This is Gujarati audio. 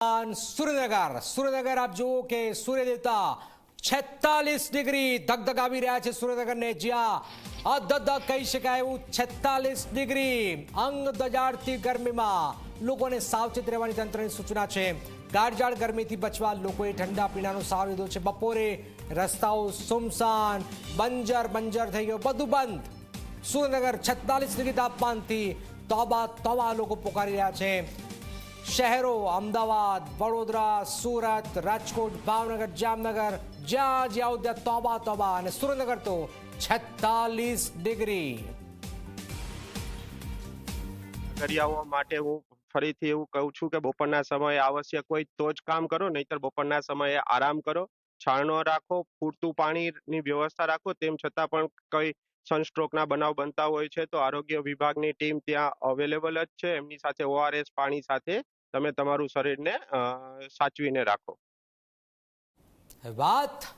સુરેન્દ્રનગર સુરેન્દ્રનગર આપ જુઓ કે સૂર્ય દેવતા છેતાલીસ ડિગ્રી ધગધગાવી રહ્યા છે સુરેન્દ્રનગરને જ્યાં અધધ કહી શકાય એવું છેતાલીસ ડિગ્રી અંગ દજાડતી ગરમીમાં લોકોને સાવચેત રહેવાની તંત્રની સૂચના છે ગાઢજાળ ગરમીથી બચવા લોકોએ ઠંડા પીણાનો સાવ લીધો છે બપોરે રસ્તાઓ સુમસાન બંજર બંજર થઈ ગયો બધું બંધ સુરેન્દ્રનગર છેતાલીસ ડિગ્રી તાપમાનથી તોબા તવા લોકો પોકારી રહ્યા છે શહેરો, અમદાવાદ, વડોદરા, સુરત, રાજકોટ, ભાવનગર, જામનગર, જ્યાં જ્યાં ત્યાં તોબા તોબા અને સુરેન્દ્રનગર તો છેતાલીસ ડિગ્રી. કરિયાઓ માટે હું ફરીથી એવું કહું છું કે બપોરના સમયે આવશ્યક હોય તો જ કામ કરો, નહીતર બપોરના સમયે આરામ કરો છાણો રાખો, પૂરતું પાણીની વ્યવસ્થા રાખો, તેમ છતાં પણ કઈ સનસ્ટ્રોકના બનાવ બનતા હોય છે તો આરોગ્ય વિભાગની ટીમ ત્યાં અવેલેબલ જ છે. એમની સાથે ઓઆરએસ પાણી સાથે તમે તમારું શરીરને સાચવીને રાખો. વાત